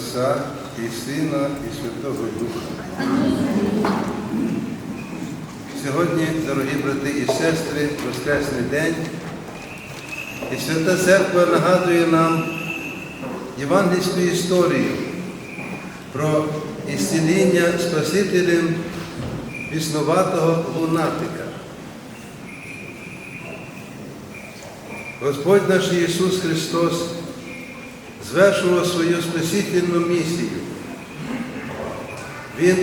Отця і Сина, і Святого Духа. Сьогодні, дорогі брати і сестри, Воскресний день, і Свята Церква нагадує нам євангельську історію про ісціління Спасителем віснуватого лунатика. Господь наш Ісус Христос звершував свою спасительну місію. Він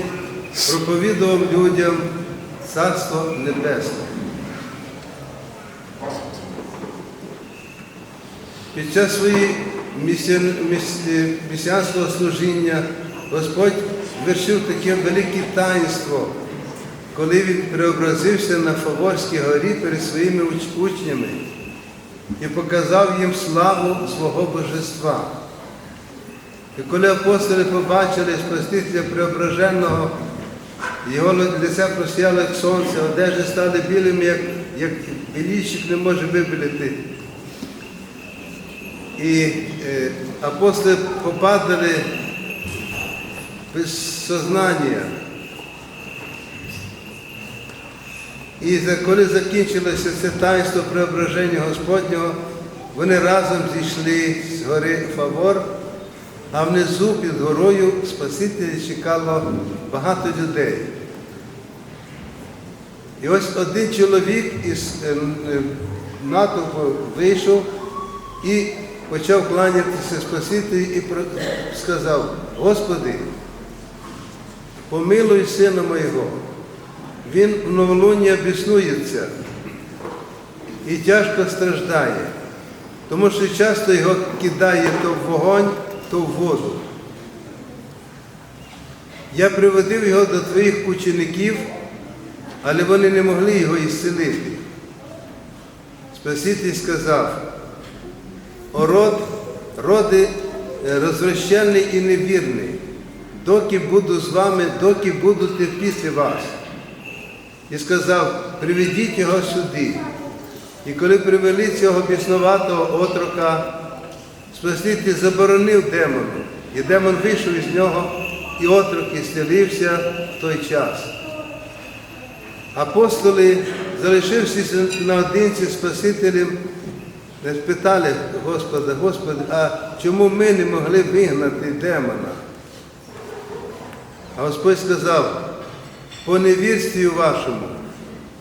проповідував людям Царство Небесне. Під час своєї місіанського служіння Господь вершив таке велике таїнство, коли Він преобразився на Фаворській горі перед своїми учнями і показав їм славу свого божества. І коли апостоли побачили Спасителя Преображеного, його лице просіяло, як сонце, одежі стали білими, як як біліщик не може вибілити. І е, апостоли попадали без сознання. І коли закінчилося це таїнство преображення Господнього, вони разом зійшли з гори Фавор, а внизу під горою Спасителя чекало багато людей. І ось один чоловік із натовпу вийшов і почав кланятися Спасителю і сказав, Господи, помилуй сина моєго. Він в новолунні біснується і тяжко страждає, тому що часто його кидає то в вогонь, то в воду. Я приводив його до твоїх учеників, але вони не могли його ісцелити. Спаситель сказав, о род, роди розвращений і невірний, доки буду з вами, доки буду терпіти вас і сказав, приведіть його сюди. І коли привели цього біснуватого отрока, Спаситель заборонив демону. І демон вийшов із нього, і отрок ісцелився в той час. Апостоли, залишившись наодинці з Спасителем, не спитали Господа, Господи, а чому ми не могли вигнати демона? А Господь сказав, по невірстві вашому,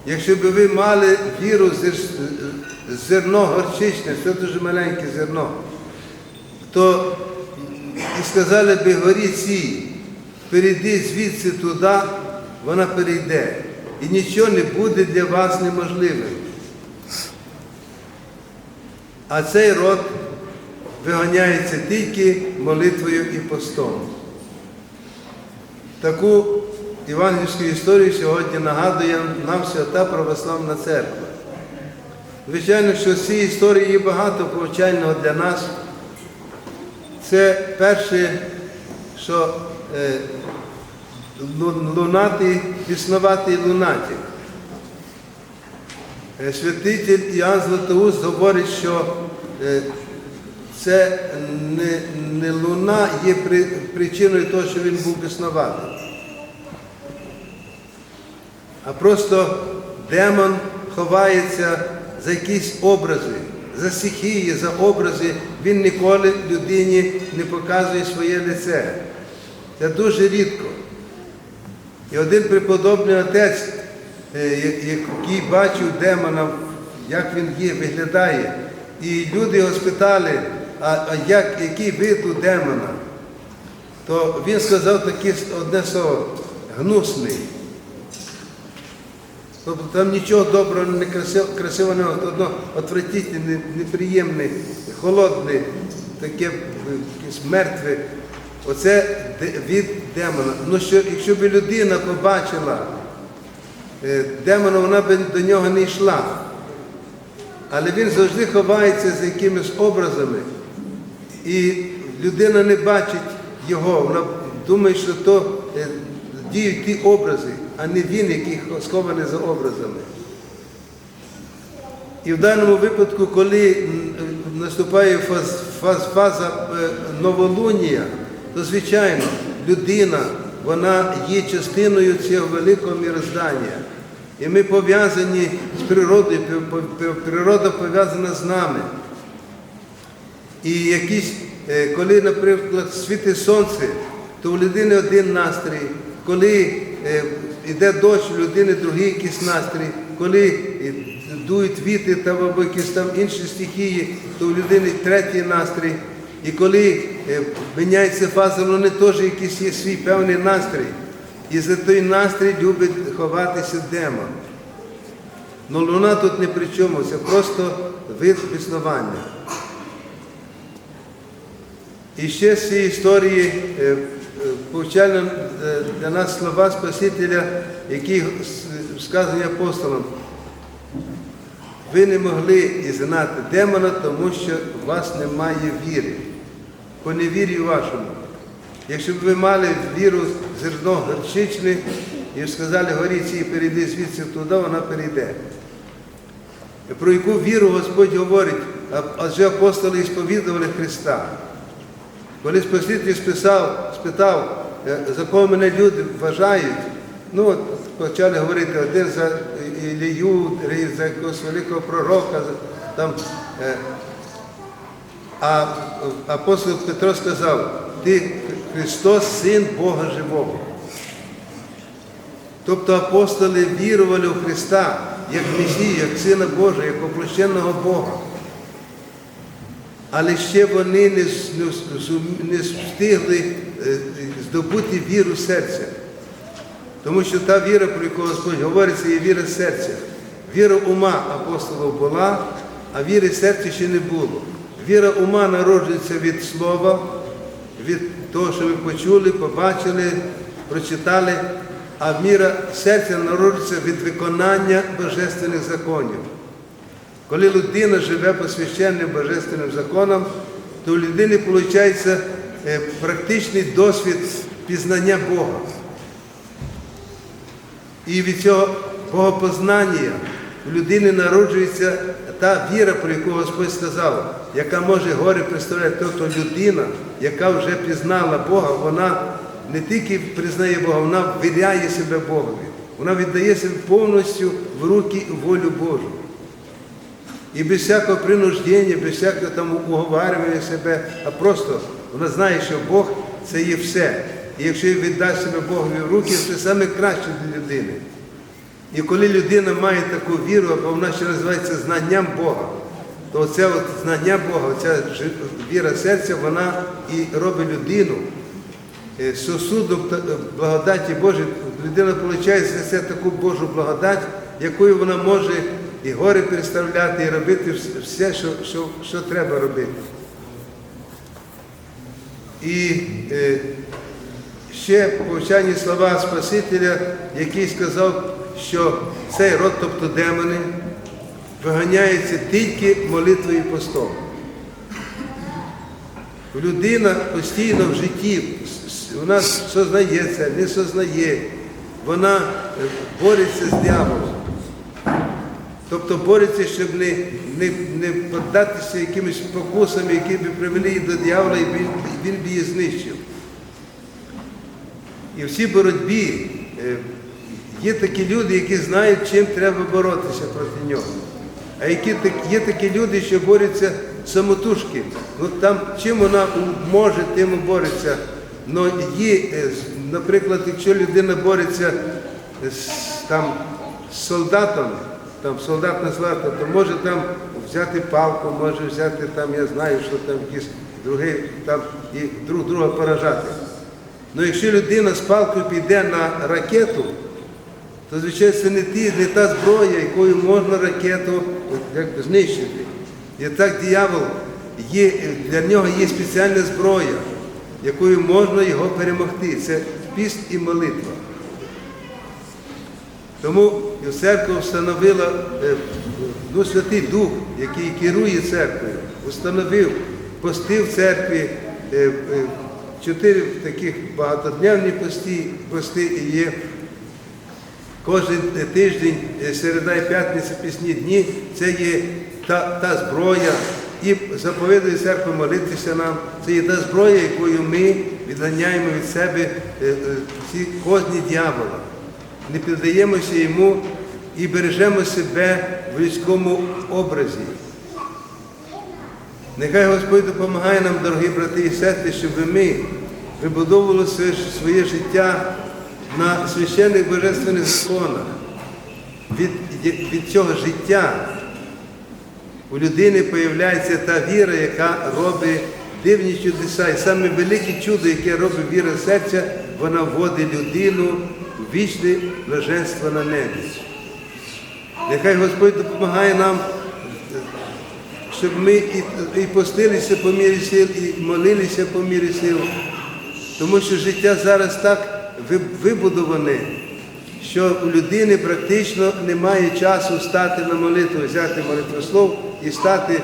якщо б ви мали віру зерно горчичне, це дуже маленьке зерно, то і сказали би горі цій, перейди звідси туди, вона перейде. І нічого не буде для вас неможливим. А цей род виганяється тільки молитвою і постом. Таку Івангельську історію сьогодні нагадує нам Свята Православна Церква. Звичайно, що цієї історії є багато повчального для нас. Це перше, що е, лунатий, піснуватий лунатик. Е, святитель Іоанн Златоуст говорить, що е, це не, не луна є причиною того, що він був біснуватий а просто демон ховається за якісь образи, за стихії, за образи. Він ніколи людині не показує своє лице. Це дуже рідко. І один преподобний отець, е, який бачив демона, як він є, виглядає, і люди його спитали, а як, який вид у демона, то він сказав таке одне слово гнусний. Тобто там нічого доброго, не красивого, красиво одно отвратительне, неприємне, холодне, таке мертве. Оце від демона. Ну, що, Якщо б людина побачила е, демона, вона б до нього не йшла. Але він завжди ховається за якимись образами. І людина не бачить його, вона думає, що то е, діють ті образи а не він, який схований за образами. І в даному випадку, коли наступає фаз, фаз, фаза е, новолунія, то звичайно людина вона є частиною цього великого міроздання. І ми пов'язані з природою, природа пов'язана з нами. І якісь, е, коли, наприклад, світить сонце, то у людини один настрій, коли е, йде дощ, у людини другий якийсь настрій, коли е, дують віти там, або якісь там інші стихії, то у людини третій настрій. І коли е, міняється фаза, вони теж якийсь є свій певний настрій. І за той настрій любить ховатися демон. Ну луна тут не при чому, це просто вид існування. І ще з цієї історії е, е, для нас слова Спасителя, які сказані апостолом. Ви не могли ізгнати демона, тому що у вас немає віри. По невір'ю вашому. Якщо б ви мали віру зерно горчичне і сказали горі цій перейди звідси туди, вона перейде. Про яку віру Господь говорить, адже апостоли сповідували Христа. Коли Спаситель спитав, за кого мене люди вважають, ну от почали говорити один за Ілію, за якогось великого пророка, там, е, а апостол Петро сказав, ти Христос, син Бога живого. Тобто апостоли вірували в Христа як Месію, як Сина Божого, як оплощеного Бога. Але ще вони не, встигли е, здобути віру серця. Тому що та віра, про яку Господь говорить, це є віра серця. Віра ума апостолів була, а віри серця ще не було. Віра ума народжується від слова, від того, що ви почули, побачили, прочитали, а віра серця народжується від виконання божественних законів. Коли людина живе по священним божественним законам, то у людини виходить е, практичний досвід пізнання Бога. І від цього богопознання у людини народжується та віра, про яку Господь сказав, яка може гори представляти. Тобто людина, яка вже пізнала Бога, вона не тільки признає Бога, вона ввіряє себе Богові. Вона віддає себе повністю в руки волю Божу. І без всякого принуждення, без всякого там уговарювання себе, а просто вона знає, що Бог це є все. І якщо віддасть себе Богові в руки, це саме краще для людини. І коли людина має таку віру, або вона ще називається знанням Бога, то оце знання Бога, оця віра серця, вона і робить людину е, сосудом е, благодаті Божої. Людина отримує це таку Божу благодать, якою вона може і гори переставляти, і робити все, що, що, що треба робити. І е, ще повчальні слова Спасителя, який сказав, що цей род, тобто демони, виганяється тільки молитвою і постом. Людина постійно в житті, вона сознається, не сознає, вона е, бореться з дияволом. Тобто бореться, щоб не, не, не піддатися якимось спокусам, які б привели її до диявола, і він, він б її знищив. І в цій боротьбі е, є такі люди, які знають, чим треба боротися проти нього. А які є такі люди, що борються самотужки. Ну там чим вона може, тим бореться. Но є, е, наприклад, якщо людина бореться з, там, з солдатом, там солдат на злато, то може там взяти палку, може взяти там, я знаю, що там якісь другий, там і друг друга поражати. Ну якщо людина з палкою піде на ракету, то звичайно це не, ті, не та зброя, якою можна ракету як, знищити. І так диявол є, для нього є спеціальна зброя, якою можна його перемогти. Це піст і молитва. Тому церква встановила е, ну, Святий Дух, який керує церквою, установив пости в церкві, е, е, чотири таких багатодневні пости, пости і є Кожен тиждень, середа і п'ятниця, пісні дні, це є та, та зброя. І заповідує церква молитися нам. Це є та зброя, якою ми відганяємо від себе ці козні дьявола, не піддаємося йому і бережемо себе в людському образі. Нехай Господь допомагає нам, дорогі брати і сестри, щоб ми вибудовували своє, життя на священних божественних законах. Від, від цього життя у людини появляється та віра, яка робить дивні чудеса. І саме велике чудо, яке робить віра серця, вона вводить людину вічне блаженство на небі. Нехай Господь допомагає нам щоб ми і, і постилися по мірі сил, і молилися по мірі сил. Тому що життя зараз так вибудоване, що у людини практично немає часу стати на молитву, взяти молитвослов і стати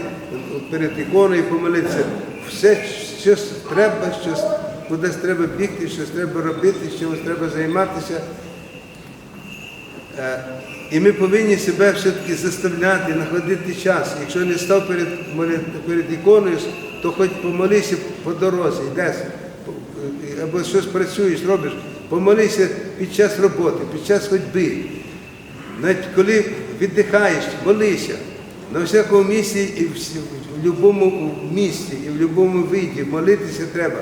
перед іконою і помолитися. Все, щось треба, щось кудись треба бігти, щось треба робити, чимось треба займатися. Е, І ми повинні себе все-таки заставляти, знаходити час. Якщо не став перед, перед іконою, то хоч помолися по дорозі, йдеш, або щось працюєш, робиш, помолися під час роботи, під час ходьби. Навіть коли віддихаєш, молися. На всякому місці і в, будь-якому місці, і в будь-якому виді молитися треба.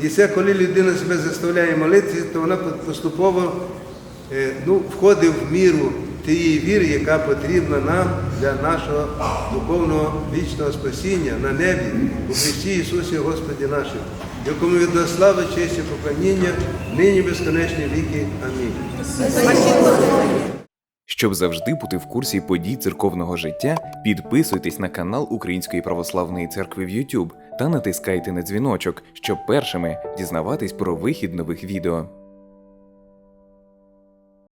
І це коли людина себе заставляє молитися, то вона поступово е, ну, входить в міру тієї віри, яка потрібна нам для нашого духовного вічного спасіння на небі у Христі Ісусі Господі нашому, якому від нас слава, честь і поклоніння, нині безконечні віки. Амінь. Щоб завжди бути в курсі подій церковного життя, підписуйтесь на канал Української православної церкви в YouTube та натискайте на дзвіночок, щоб першими дізнаватись про вихід нових відео.